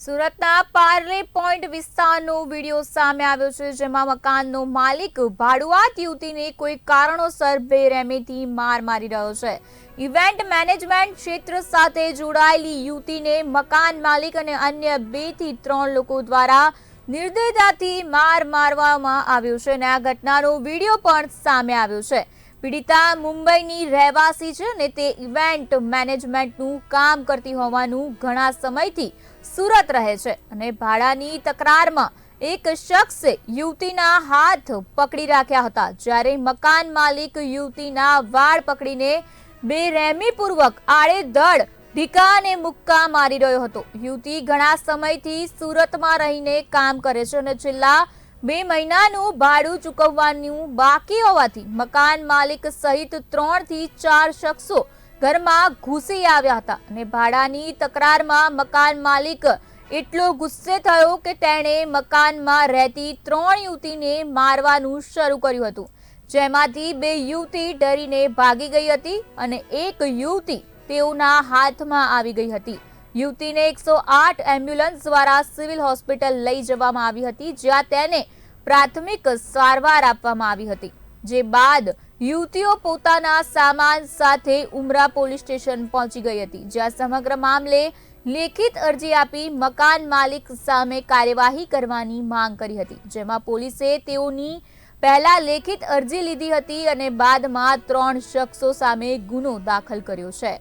સુરતના પાર્લે પોઈન્ટ વિસ્તારનો વીડિયો સામે આવ્યો છે, જેમાં મકાનનો માલિક ભાડુઆત યુવતીને કોઈ કારણોસર બેરહેમીથી માર મારી રહ્યો છે. ઇવેન્ટ મેનેજમેન્ટ ક્ષેત્ર સાથે જોડાયેલી યુવતીને મકાન માલિક અને અન્ય બેથી ત્રણ લોકો દ્વારા નિર્દયતાથી માર મારવામાં આવ્યો છે અને આ ઘટનાનો વીડિયો પણ સામે આવ્યો છે. પીડિતા મુંબઈની રહેવાસી છે અને તે ઇવેન્ટ મેનેજમેન્ટનું કામ કરતી હોવાનું ઘણા સમયથી સુરત રહે છે અને ભાડાની તકરારમાં એક શખ્સે યુવતીના હાથ પકડી રાખ્યા હતા. જ્યારે મકાન માલિક યુવતીના વાળ પકડીને બેરહેમીપૂર્વક આડેધડ ઢીકાને મુક્કા મારી રહ્યો હતો. યુવતી ઘણા સમયથી સુરતમાં રહીને કામ કરે છે અને છેલ્લા બે મહિનાનું ભાડું ચૂકવવાનું બાકી હોવાથી મકાન માલિક સહિત ત્રણથી ચાર શખ્સો ઘરમાં ઘૂસી આવ્યા હતા અને ભાડાની તકરારમાં મકાન માલિક એટલો ગુસ્સે થયો કે તેણે મકાનમાં રહેતી ત્રણ યુવતીને મારવાનું શરૂ કર્યું હતું. જેમાંથી બે યુવતી ડરીને ભાગી ગઈ હતી અને એક યુવતી તેઓના હાથમાં આવી ગઈ હતી. યુવતીને એકસો આઠ એમ્બ્યુલન્સ દ્વારા સિવિલ હોસ્પિટલ લઈ જવામાં આવી હતી, જ્યાં તેને પ્રાથમિક સારવાર આપવામાં આવી હતી. જે બાદ યુવતીઓ પોતાના સામાન સાથે ઉમરા પોલીસ સ્ટેશન પહોંચી ગઈ હતી, જ્યાં સમગ્ર મામલે લેખિત અરજી આપી મકાન માલિક સામે કાર્યવાહી કરવાની માંગ કરી હતી. જેમાં પોલીસે તેઓની પહેલા લેખિત અરજી લીધી હતી અને બાદમાં ત્રણ શખ્સો સામે ગુનો દાખલ કર્યો છે.